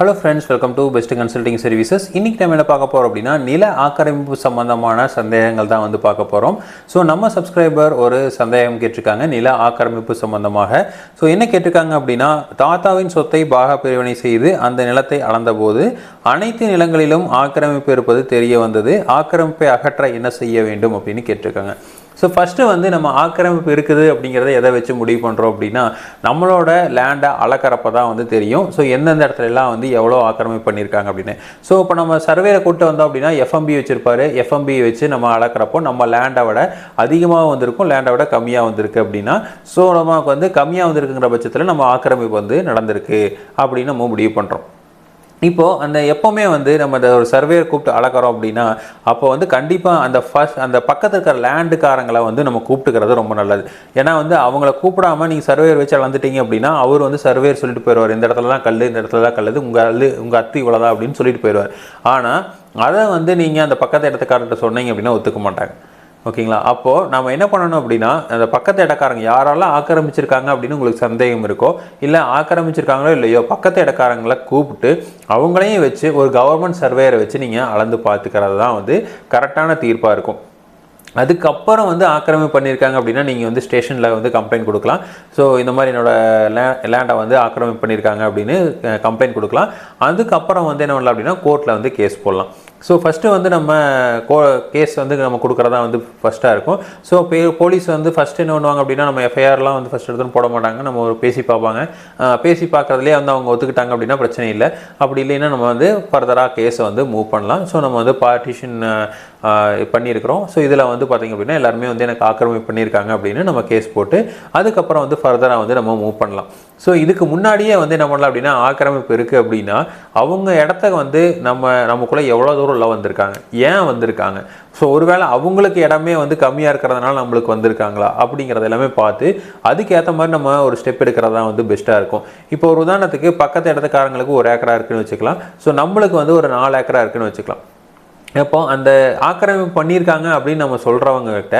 Hello friends welcome to best consulting services இன்றைக்கி நம்ம என்ன பார்க்க போகிறோம் அப்படின்னா நில ஆக்கிரமிப்பு சம்மந்தமான சந்தேகங்கள் தான் வந்து பார்க்க போகிறோம் ஸோ நம்ம சப்ஸ்கிரைபர் ஒரு சந்தேகம் கேட்டிருக்காங்க நில ஆக்கிரமிப்பு சம்மந்தமாக ஸோ என்ன கேட்டிருக்காங்க அப்படின்னா தாத்தாவின் சொத்தை பாக பிரிவினை செய்து அந்த நிலத்தை அளந்தபோது அனைத்து நிலங்களிலும் ஆக்கிரமிப்பு இருப்பது தெரிய வந்தது. ஆக்கிரமிப்பை அகற்ற என்ன செய்ய வேண்டும் அப்படின்னு கேட்டிருக்காங்க. ஸோ ஃபஸ்ட்டு வந்து நம்ம ஆக்கிரமிப்பு இருக்குது அப்படிங்கிறத எதை வச்சு முடிவு பண்ணுறோம் அப்படின்னா நம்மளோட லேண்டை அளக்கிறப்ப தான் வந்து தெரியும். ஸோ எந்தெந்த இடத்துலலாம் வந்து எவ்வளோ ஆக்கிரமிப்பு பண்ணியிருக்காங்க அப்படின்னு. ஸோ இப்போ நம்ம சர்வேல கூட்டு வந்தோம் அப்படின்னா எஃப்எம்பி வச்சுருப்பாரு. எஃப்எம்பி வச்சு நம்ம அளக்கிறப்போ நம்ம லேண்டை விட அதிகமாக வந்திருக்கும் லேண்டை விட கம்மியாக வந்திருக்கு அப்படின்னா ஸோ நமக்கு வந்து கம்மியாக வந்திருக்குங்கிற பட்சத்தில் நம்ம ஆக்கிரமிப்பு வந்து நடந்திருக்கு அப்படின்னு நம்ம முடிவு பண்ணுறோம் இப்போது அந்த எப்போவுமே வந்து நம்ம அந்த ஒரு சர்வேயர் கூப்பிட்டு அளக்கிறோம் அப்படின்னா அப்போ வந்து கண்டிப்பாக அந்த ஃபர்ஸ்ட் அந்த பக்கத்தில் இருக்கிற லேண்டுக்காரங்களை வந்து நம்ம கூப்பிட்டுக்கிறது ரொம்ப நல்லது. ஏன்னா வந்து அவங்கள கூப்பிடாம நீங்கள் சர்வேயர் வச்சு அளந்துட்டீங்க அப்படின்னா அவர் வந்து சர்வேயர் சொல்லிட்டு போயிடுவார். இந்த இடத்துல தான் கல் இந்த இடத்துல தான் கல் உங்கள் அல் உங்கள் அத்து இவ்வளோதான் அப்படின்னு சொல்லிட்டு போயிடுவார். ஆனால் அதை வந்து நீங்கள் அந்த பக்கத்து இடத்துக்காரர்கிட்ட சொன்னீங்க அப்படின்னா ஒத்துக்க மாட்டாங்க. ஓகேங்களா? அப்போது நம்ம என்ன பண்ணணும் அப்படின்னா அந்த பக்கத்து இடக்காரங்க யாரெல்லாம் ஆக்கிரமிச்சிருக்காங்க அப்படின்னு உங்களுக்கு சந்தேகம் இருக்கோ இல்லை ஆக்கிரமிச்சிருக்காங்களோ இல்லையோ பக்கத்து இடக்காரங்களை கூப்பிட்டு அவங்களையும் வச்சு ஒரு கவர்மெண்ட் சர்வேயரை வச்சு நீங்கள் அளந்து பார்த்துக்கிறது தான் வந்து கரெக்டான தீர்ப்பாக இருக்கும். அதுக்கப்புறம் வந்து ஆக்கிரமிப்பு பண்ணியிருக்காங்க அப்படின்னா நீங்கள் வந்து ஸ்டேஷனில் வந்து கம்ப்ளைண்ட் கொடுக்கலாம். ஸோ இந்த மாதிரி என்னோடய லே லேண்டை வந்து ஆக்கிரமிப்பு பண்ணியிருக்காங்க அப்படின்னு கம்ப்ளைண்ட் கொடுக்கலாம். அதுக்கப்புறம் வந்து என்ன பண்ணலாம் அப்படின்னா கோர்ட்டில் வந்து கேஸ் போடலாம். ஸோ ஃபஸ்ட்டு வந்து நம்ம கோ கேஸ் வந்து நம்ம கொடுக்குறதா வந்து ஃபஸ்ட்டாக இருக்கும். ஸோ பே போலீஸ் வந்து ஃபஸ்ட்டு என்ன பண்ணுவாங்க அப்படின்னா நம்ம எஃப்ஐஆர்லாம் வந்து ஃபஸ்ட் எடுத்துன்னு போட மாட்டாங்க. நம்ம ஒரு பேசி பார்ப்பாங்க. பேசி பார்க்குறதுலேயே வந்து அவங்க ஒத்துக்கிட்டாங்க அப்படின்னா பிரச்சனை இல்லை. அப்படி இல்லைன்னா நம்ம வந்து ஃபர்தராக கேஸை வந்து மூவ் பண்ணலாம். ஸோ நம்ம வந்து பார்ட்டிஷன் பண்ணியிருக்கிறோம். ஸோ இதில் வந்து பார்த்திங்க அப்படின்னா எல்லாருமே வந்து எனக்கு ஆக்கிரமிப்பு பண்ணியிருக்காங்க அப்படின்னு நம்ம கேஸ் போட்டு அதுக்கப்புறம் வந்து ஃபர்தராக வந்து நம்ம மூவ் பண்ணலாம். ஸோ இதுக்கு முன்னாடியே வந்து என்ன பண்ணலாம் அப்படின்னா ஆக்கிரமிப்பு இருக்குது அப்படின்னா அவங்க இடத்த வந்து நம்ம நமக்குள்ளே எவ்வளோ தூரம் உள்ள வந்திருக்காங்க? ஏன் வந்திருக்காங்க? ஸோ ஒருவேளை அவங்களுக்கு இடமே வந்து கம்மியாக இருக்கிறதுனால நம்மளுக்கு வந்திருக்காங்களா? அப்படிங்கிறத எல்லாமே பார்த்து அதுக்கேற்ற மாதிரி நம்ம ஒரு ஸ்டெப் எடுக்கிறது தான் வந்து பெஸ்ட்டாக இருக்கும். இப்போ ஒரு உதாரணத்துக்கு பக்கத்து இடத்துக்காரங்களுக்கு ஒரு ஏக்கரா இருக்குன்னு வச்சுக்கலாம். ஸோ நம்மளுக்கு வந்து ஒரு நாலு ஏக்கரா இருக்குன்னு வச்சுக்கலாம். இப்போ அந்த ஆக்கிரமிப்பு பண்ணியிருக்காங்க அப்படின்னு நம்ம சொல்கிறவங்ககிட்ட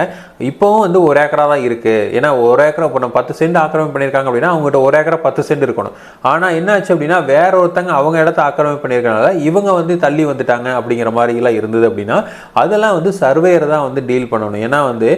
இப்போவும் வந்து ஒரு ஏக்கரா தான் இருக்குது ஏன்னா ஒரு ஏக்கரை இப்போ நம்ம பத்து சென்ட் ஆக்கிரமிப்பு பண்ணியிருக்காங்க அப்படின்னா அவங்ககிட்ட ஒரு ஏக்கரா பத்து சென்ட் இருக்கணும். ஆனால் என்ன ஆச்சு அப்படின்னா வேற ஒருத்தங்க அவங்க இடத்த ஆக்கிரமிப்பு பண்ணியிருக்கனால இவங்க வந்து தள்ளி வந்துட்டாங்க அப்படிங்கிற மாதிரிலாம் இருந்தது அப்படின்னா அதெல்லாம் வந்து சர்வேயர் தான் வந்து டீல் பண்ணணும். ஏன்னா வந்து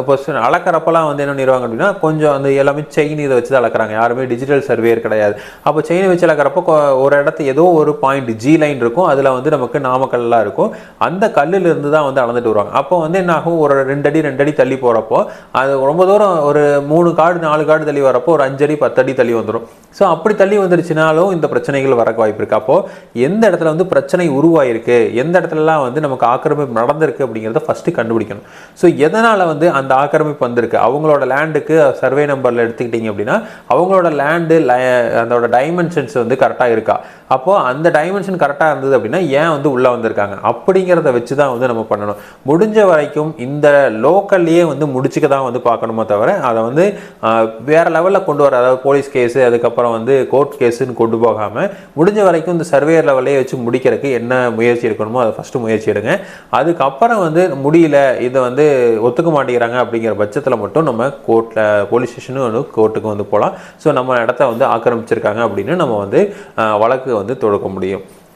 இப்போ அளக்கிறப்பெல்லாம் வந்து என்ன பண்ணிடுவாங்க அப்படின்னா கொஞ்சம் அந்த எல்லாமே செயின் இதை வச்சு தான் அளக்குறாங்க. யாருமே டிஜிட்டல் சர்வேயர் கிடையாது. அப்போ செயினை வச்சு அளக்கிறப்போ ஒரு இடத்து ஏதோ ஒரு பாயிண்ட் ஜி லைன் இருக்கும். அதில் வந்து நமக்கு நாமக்கல்லாம் இருக்கும். அந்த கல்லுல இருந்து தான் வந்து அளந்துட்டு வருவாங்க. அப்போ வந்து என்ன ஆகும் ஒரு ரெண்டு அடி ரெண்டு அடி தள்ளி போகிறப்போ அது ரொம்ப தூரம் ஒரு மூணு காடு நாலு காடு தள்ளி வரப்போ ஒரு அஞ்சடி பத்தடி தள்ளி வந்துடும் ஸோ அப்படி தள்ளி வந்துருச்சுனாலும் இந்த பிரச்சனைகள் வரக்கு வாய்ப்பு இருக்குது அப்போ எந்த இடத்துல வந்து பிரச்சனை உருவாயிருக்கு? எந்த இடத்துலலாம் வந்து நமக்கு ஆக்கிரமிப்பு நடந்திருக்கு அப்படிங்கிறத ஃபஸ்ட்டு கண்டுபிடிக்கணும். ஸோ எதனால் வந்து அந்த ஆக்கிரமிப்பு வந்திருக்கு? அவங்களோட லேண்டுக்கு சர்வே நம்பரில் எடுத்துக்கிட்டிங்க அப்படின்னா அவங்களோட லேண்டு அதோட டைமென்ஷன்ஸ் வந்து கரெக்டாக இருக்கா? அப்போது அந்த டைமென்ஷன் கரெக்டாக இருந்தது அப்படின்னா ஏன் வந்து உள்ளே வந்திருக்காங்க? அப்படிங்கிறத வச்சு தான் வந்து நம்ம பண்ணணும். முடிஞ்ச வரைக்கும் இந்த லோக்கல்லையே வந்து முடிச்சுக்க தான் வந்து பார்க்கணுமோ தவிர அதை வந்து வேறு வேற லெவலில் கொண்டு வர அதாவது போலீஸ் கேஸு அதுக்கப்புறம் வந்து கோர்ட் கேஸுன்னு கொண்டு போகாமல் முடிஞ்ச வரைக்கும் இந்த சர்வேயர் லெவல்லே வச்சு முடிக்கிறதுக்கு என்ன முயற்சி எடுக்கணுமோ அதை ஃபஸ்ட்டு முயற்சி எடுங்க. அதுக்கப்புறம் வந்து முடியல இதை வந்து ஒத்துக்க மாட்டேங்கிறாங்க அப்படிங்கிற பட்சத்தில் மட்டும் நம்ம கோர்ட்டில் போலீஸ் ஸ்டேஷனும் வந்து கோர்ட்டுக்கு வந்து போகலாம் ஸோ நம்ம இடத்த வந்து ஆக்கிரமிச்சிருக்காங்க அப்படின்னு நம்ம வந்து வழக்கு வந்து தொடுக்க முடியும்.